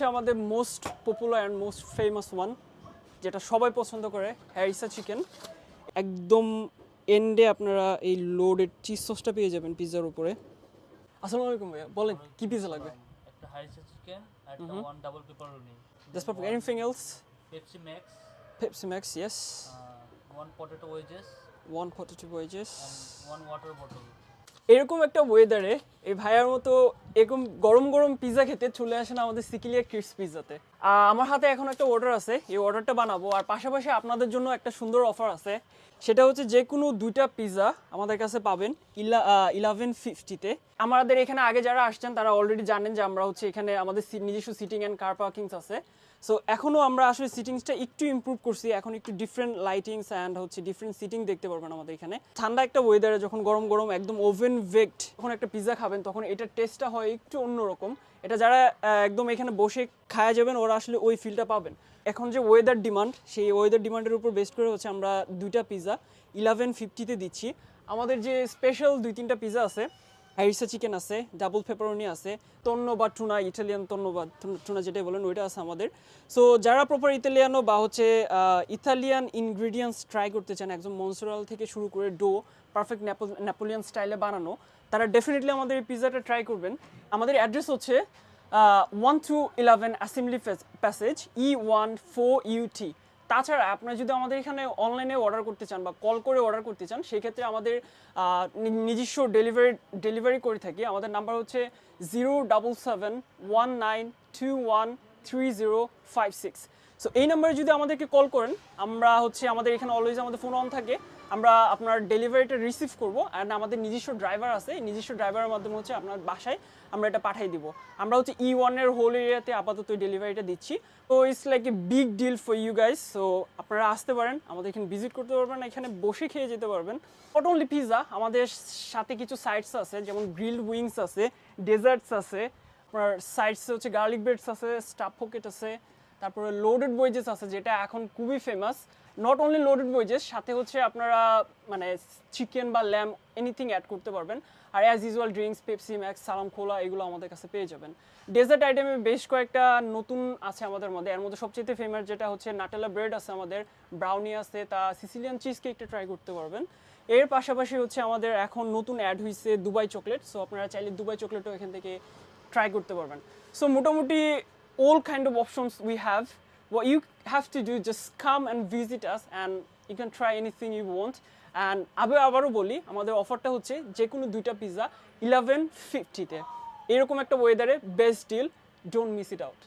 হচ্ছে আমাদের most popular and most famous one যেটা সবাই পছন্দ করে হ্যারিসা চিকেন একদম এন্ডে আপনারা এই লোডেড চিজ সসটা পেয়ে যাবেন পিৎজার উপরে। আসসালামু আলাইকুম ভাইয়া বলেন কি পিৎজা লাগবে? একটা হারিসা চিকেন একটা one double pepperoni just perfect anything else Pepsi Max Pepsi Max yes one potato wedges one potato wedges one water bottle এরকম একটা ওয়েদারে এই ভাইয়ার মতো এরকম গরম গরম পিৎজা খেতে চলে আসেন আমাদের সিকিলিয়া কিডস পিৎজাতে আমার হাতে এখন একটা অর্ডার আছে, এই অর্ডারটা বানাবো। আর পাশাপাশি আপনাদের জন্য একটা সুন্দর অফার আছে। সেটা হচ্ছে যে কোনো দুইটা পিৎজা আমাদের কাছে পাবেন ইলা ইলেভেন ফিফটিতে আমাদের এখানে আগে যারা আসছেন, তারা অলরেডি জানেন যে আমরা হচ্ছে এখানে আমাদের নিজস্ব সিটিং অ্যান্ড কার পার্কিংস আছে। সো এখনও আমরা আসলে সিটিংসটা একটু ইমপ্রুভ করছি। এখন একটু ডিফারেন্ট লাইটিংস অ্যান্ড হচ্ছে ডিফারেন্ট সিটিং দেখতে পারবেন আমাদের এখানে। ঠান্ডা একটা ওয়েদারে যখন গরম গরম একদম ওভেন বেকড যখন একটা খাবেন। তখন এটার টেস্টটা হয় একটু অন্যরকম। এটা যারা একদম এখানে বসে খায়া যাবেন, ওরা আসলে ওই ফিলটা পাবেন। এখন যে ওয়েদার ডিমান্ড সেই ওয়েদার ডিমান্ডের উপর বেস্ট করে হচ্ছে আমরা দুইটা পিৎজা ইলেভেন ফিফটিতে দিচ্ছি। আমাদের যে স্পেশাল দুই তিনটা পিৎজা আছে হ্যারিসা চিকেন আছে, ডাবল পেপারনি আছে তন্ন বা টুনা, ইটালিয়ান তন্ন বা টুনা যেটাই বলেন, ওইটা আছে আমাদের। সো যারা প্রপার ইতালিয়ানো বা হচ্ছে ইতালিয়ান ইনগ্রিডিয়েন্টস ট্রাই করতে চান, একদম মনসুরাল থেকে শুরু করে ডো পারফেক্ট নেপোলিয়ান স্টাইলে বানানো, তারা ডেফিনেটলি আমাদের এই পিৎজাটা ট্রাই করবেন। আমাদের অ্যাড্রেস হচ্ছে one two eleven assembly passage E one four U T তাছাড়া আপনারা যদি আমাদের এখানে অনলাইনে অর্ডার করতে চান বা কল করে অর্ডার করতে চান, সেক্ষেত্রে আমাদের নিজস্ব ডেলিভারি ডেলিভারি করে থাকি। আমাদের নাম্বার হচ্ছে zero double seven one nine two one three zero five six so এই নাম্বারে যদি আমাদেরকে কল করেন, আমরা হচ্ছে আমাদের এখানে অলওয়েজ আমাদের ফোন অন থাকে। আমরা আপনার ডেলিভারিটা রিসিভ করব অ্যান্ড আমাদের নিজস্ব ড্রাইভার আছে। নিজস্ব ড্রাইভারের মাধ্যমে হচ্ছে আপনার বাসায় আমরা এটা পাঠিয়ে দিব। আমরা হচ্ছে ই ওয়ানের হোল এরিয়াতে আপাতত ডেলিভারিটা দিচ্ছি। তো it's like a big deal for you guys so আপনারা আসতে পারেন, আমাদের এখানে ভিজিট করতে পারবেন, এখানে বসে খেয়ে যেতে পারবেন। নট অনলি পিৎজা আমাদের সাথে কিছু সাইডস আছে, যেমন গ্রিলড উইংস আছে ডেজার্টস আছে। আপনার সাইডস হচ্ছে গার্লিক ব্রেডস আছে স্টাফ পকেট আছে, তারপরে লোডেড বয়েজেস আছে, যেটা এখন খুবই ফেমাস নট অনলি লোডেড বয়েজেস সাথে হচ্ছে আপনারা মানে চিকেন বা ল্যাম এনিথিং অ্যাড করতে পারবেন। আর as usual drinks Pepsi Max সালাম খোলা এগুলো আমাদের কাছে পেয়ে যাবেন। ডেজার্ট আইটেমে বেশ কয়েকটা নতুন আছে আমাদের মধ্যে। এর মধ্যে সবচেয়ে ফেমাস যেটা হচ্ছে নাটেলা ব্রেড আছে আমাদের ব্রাউনি আছে, তা সিসিলিয়ান চিজ কেকটা ট্রাই করতে পারবেন। এর পাশাপাশি হচ্ছে আমাদের এখন নতুন অ্যাড হয়েছে দুবাই চকলেট সো আপনারা চাইলে দুবাই চকলেটও এখান থেকে ট্রাই করতে পারবেন। সো মোটামুটি all kind of options we have what you have to do just come and visit us and you can try anything you want and আমি আবারও বলি, আমাদের অফারটা হচ্ছে যে কোনো দুইটা পিৎজা ইলেভেন ফিফটিতে এরকম একটা ওয়েদারে best deal don't miss it out